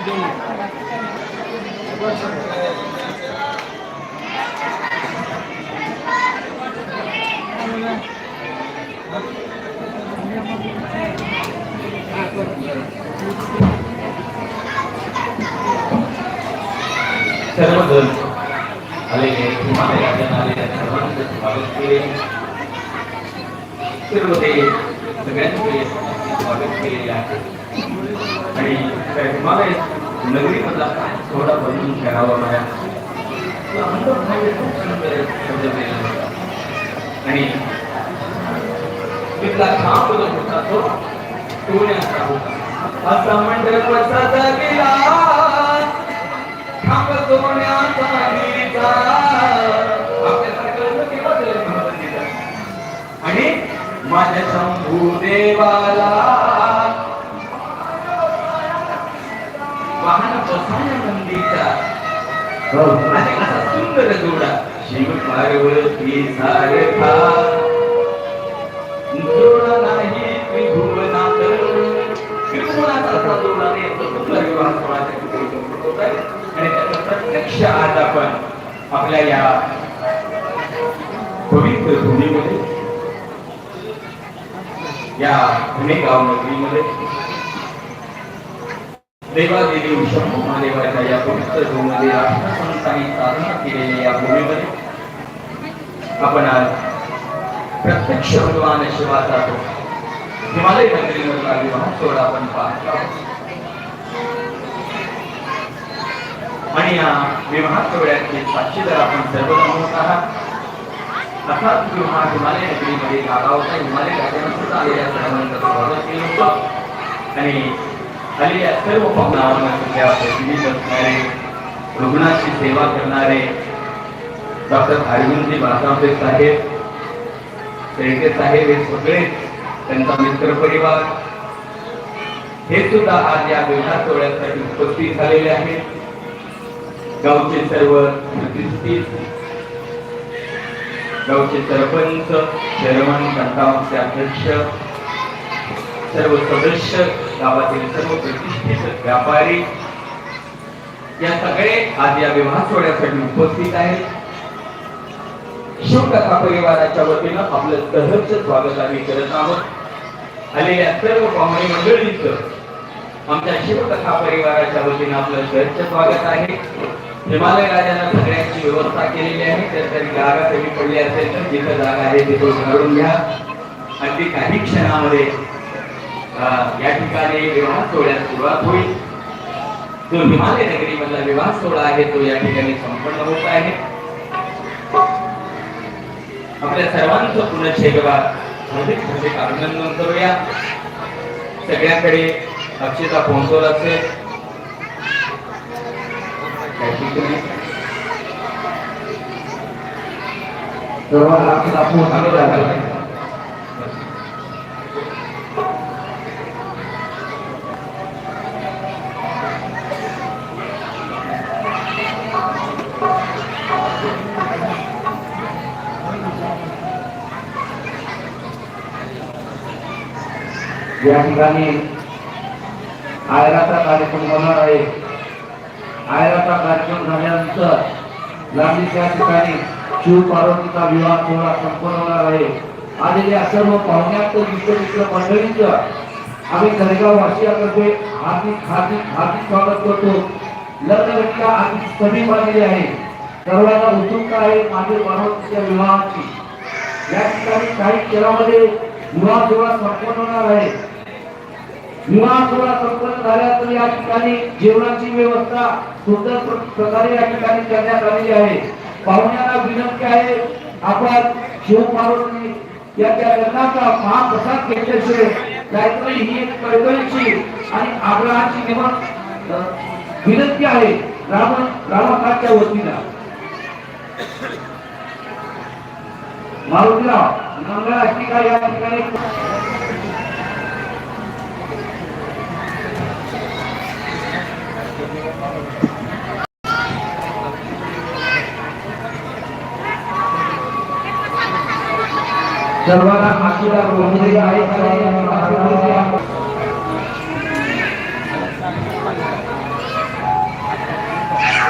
सर्वजण आलेले हिमालयातून आलेल्या सर्वांचं स्वागत केले सर्व ते सगळ्यांचे स्वागत केलेले आहे आणि त्या हिमालय नगरीमधला काय थोडा बदलून खेळावा मला खूप आणि तिथला खांब जो होता तो? सोन्याचा होता. असा मंडपाचा गेला आपल्यासारखं केव्हा आणि माझ्या शंभू देवाला वाहन बसाया नंदीचा आणि असा सुंदर जोडा शिव पार्वती सारखा जोडा नाही त्रिभुवनात असा जोडा नाही सुंदर विवाह होत आहे. आणि त्याचा प्रत्यक्ष आज आपण आपल्या या पवित्र भूमीमध्ये या पुणे गाव नगरीमध्ये देवादेवी शंभू महादेवाच्या या पवित्र भूमीमध्ये राष्ट्रसंतांनी साधना केलेल्या या भूमीमध्ये आपण आज प्रत्यक्ष भगवान शिवाचा तो हिमालय नगरीमधला विवाह सोहळा आपण पाहत आहोत आणि या विवाह सोहळ्याचे साक्षीदार आपण सर्वजण होत आहात अर्थात विवाह हिमालय नगरीमध्ये झाला होता हिमालय राज्यानं सुद्धा आलेल्या सर्वांचा स्वागत केलं होतं. आणि आलेल्या सर्व पाहुणाऱ्यांना सध्या प्रतिनिधी असणारे रुग्णाची सेवा करणारे डॉक्टर हरविंदजी बाळासाहेब साहेब शेळके साहेब हे सगळे त्यांचा मित्र परिवार. हे सुद्धा आज या वेळा सोहळ्यासाठी उपस्थित झालेले आहेत. गावचे सर्व प्रतिष्ठित गावचे सरपंच चेअरमन घंटाचे अध्यक्ष सर्व सदस्य गावातील सर्व प्रतिष्ठित व्यापारी या सगळे आज या विवाह सोहळ्यासाठी उपस्थित आहेत. शिवकथा परिवाराच्या वतीनं आपलं सहर्ष स्वागत आम्ही करत आहोत. आलेल्या सर्व पाहुणे मंडळीचं आमच्या शिवकथा परिवाराच्या वतीनं आपलं सहर्ष स्वागत आहे. हिमालय राजानं सगळ्यांची व्यवस्था केलेली आहे. तर तरी जागा कमी पडली असेल तर जिथं जागा आहे तिथून घालून घ्या. अगदी काही क्षणामध्ये या ठिकाणी विवाह सोहळ्यास सुरुवात होईल. जो हिमालय नगरी मधला विवाह सोहळा आहे तो या ठिकाणी संपन्न होत आहे. आपल्या सर्वांचं पुनश्च एकदा हार्दिक हार्दिक अभिनंदन करूया. सगळ्याकडे अक्षता पोहोचवत असेल त्या ठिकाणी सर्वांना अक्षता पोहोचलेल्या या ठिकाणी आयराचा कार्यक्रम होणार आहे. आयराचा कार्यक्रम झाल्यानंतर लांबी त्या ठिकाणी शिव पार्वतीचा विवाह सोहळा संपन्न होणार आहे. आलेल्या सर्व पाहुण्यात मित्र मित्र मंडळींचं आम्ही खरेगाव वाशियातर्फे हार्दिक हार्दिक हार्दिक स्वागत करतो. लग्नघटिका आम्ही कमी बांधलेली आहे. सर्वांना उत्सुकता आहे माझे पार्वतीच्या विवाहाची. या ठिकाणी काही खेळामध्ये विवाह सोहळा संपन्न होणार आहे. विवाह सोहळा संपन्न झाल्यानंतर या ठिकाणी जेवणाची व्यवस्था सुंदर प्रकारे या ठिकाणी करण्यात आलेली आहे. पाहुण्यांना विनंती आहे आपण शिव पार्वती याच्या लग्नाचा महाप्रसाद घेतल्याशिवाय काहीतरी ही एक कळकळीची आणि आग्रहाची निवड विनंती आहे राम रामाकाच्या वतीनं. मारुतीराव मंगळ अष्टिका या ठिकाणी सर्वांना आशीर्वाद आहे.